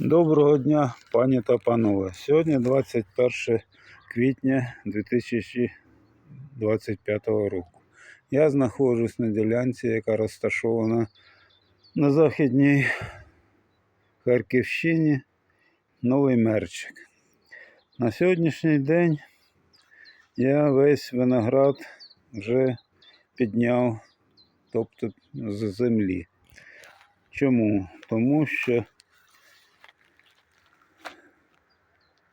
Доброго дня, пані та панове. Сьогодні 21 квітня 2025 року. Я знаходжусь на ділянці, яка розташована на західній Харківщині, Новий Мерчик. На сьогоднішній день я весь виноград вже підняв, тобто з землі. Чому? Тому що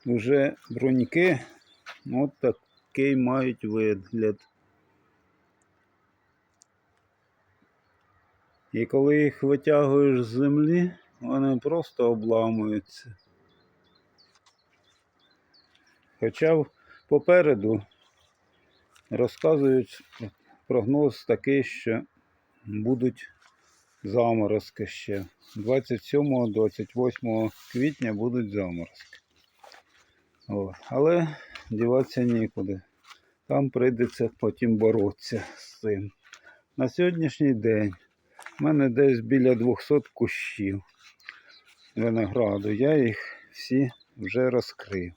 Уже бруньки от такий мають вигляд. І коли їх витягуєш з землі, вони просто обламуються. Хоча попереду розказують прогноз такий, що будуть заморозки ще. 27-28 квітня будуть заморозки. О, але діватися нікуди. Там прийдеться потім боротися з цим. На сьогоднішній день в мене десь біля 200 кущів винограду. Я їх всі вже розкрив.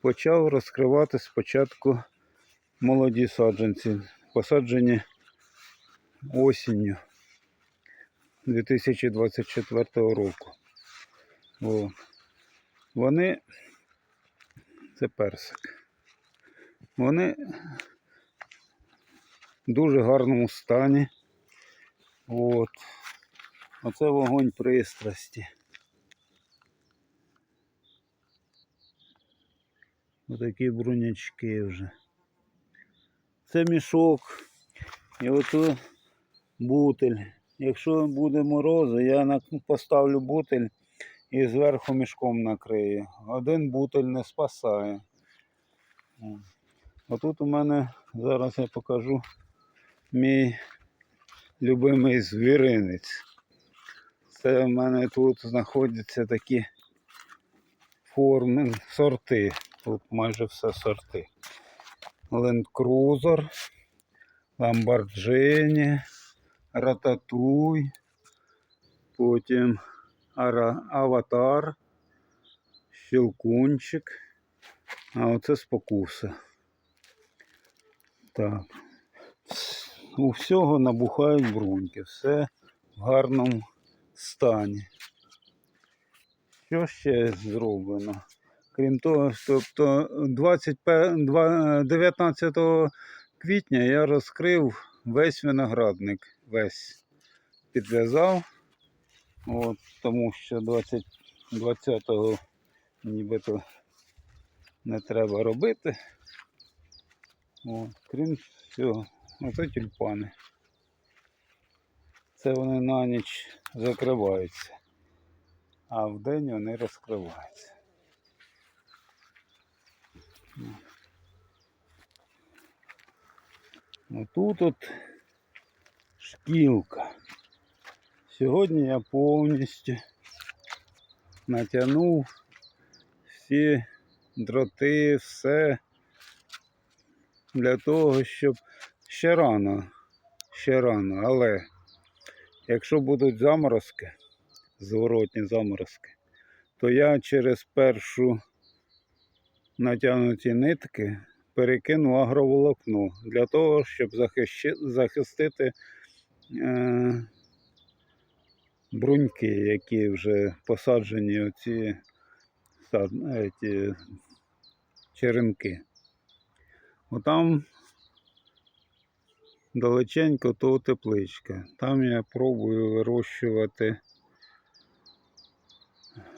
Почав розкривати спочатку молоді саджанці, посаджені осінню 2024 року. О. Вони це персик. Вони в дуже гарному стані. От. Оце вогонь пристрасті. Отакі брунячки вже. Це мішок. І ото бутель. Якщо буде морози, я поставлю бутель і зверху мішком накриє. Один бутель не спасає. О. Отут у мене зараз я покажу мій любимий звіринець. Це в мене тут знаходяться такі форми, сорти. Тут майже все сорти. Cruiser, Lamborghini, Рататуй, потім Аватар, Щелкунчик, а оце спокуса. Так. У всього набухають бруньки, все в гарному стані. Що ще зроблено? Крім того, тобто 25, 19 квітня я розкрив весь виноградник, весь підв'язав. От, тому що 20, 20-го нібито не треба робити. От, крім всього, оце тюльпани. Це вони на ніч закриваються, а вдень вони розкриваються. Отут от шкілка. Сьогодні я повністю натягнув всі дроти, все для того, щоб ще рано, ще рано, але якщо будуть заморозки, зворотні заморозки, то я через першу натягнуті нитки перекину агроволокно для того, щоб захищи- захистити е, бруньки, які вже посаджені оці еті, черенки. Отам далеченько то тепличка. Там я пробую вирощувати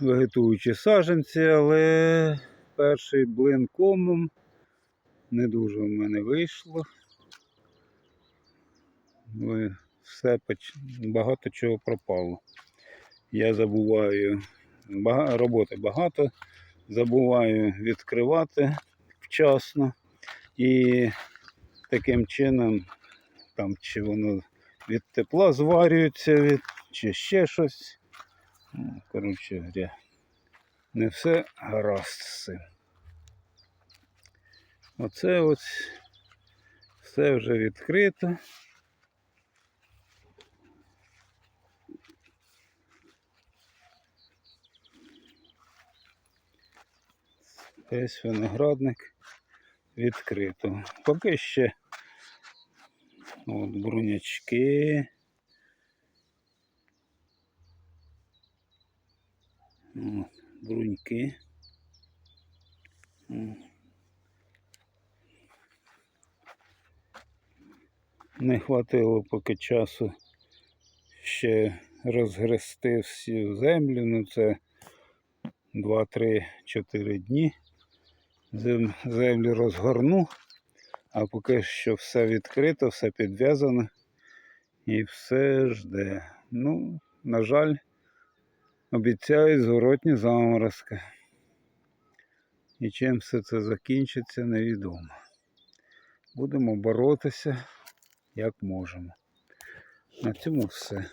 вегетуючі саджанці, але перший блин комом не дуже в мене вийшло. Ви- Все багато чого пропало. Я забуваю роботи багато, забуваю відкривати вчасно і таким чином, там чи воно від тепла зварюється, від, чи ще щось. Ну, Коротше говоря, не все гаразд. Оце ось все вже відкрито. Весь виноградник відкрито. Поки ще от брунячки. От, бруньки. Не хватило поки часу ще розгрести всю землю. Ну це 2-3-4 дні. Зем- Землю розгорну, а поки що все відкрито, все підв'язано і все жде. Ну, на жаль, обіцяють зворотні заморозки. І чим все це закінчиться, невідомо. Будемо боротися як можемо. На цьому все.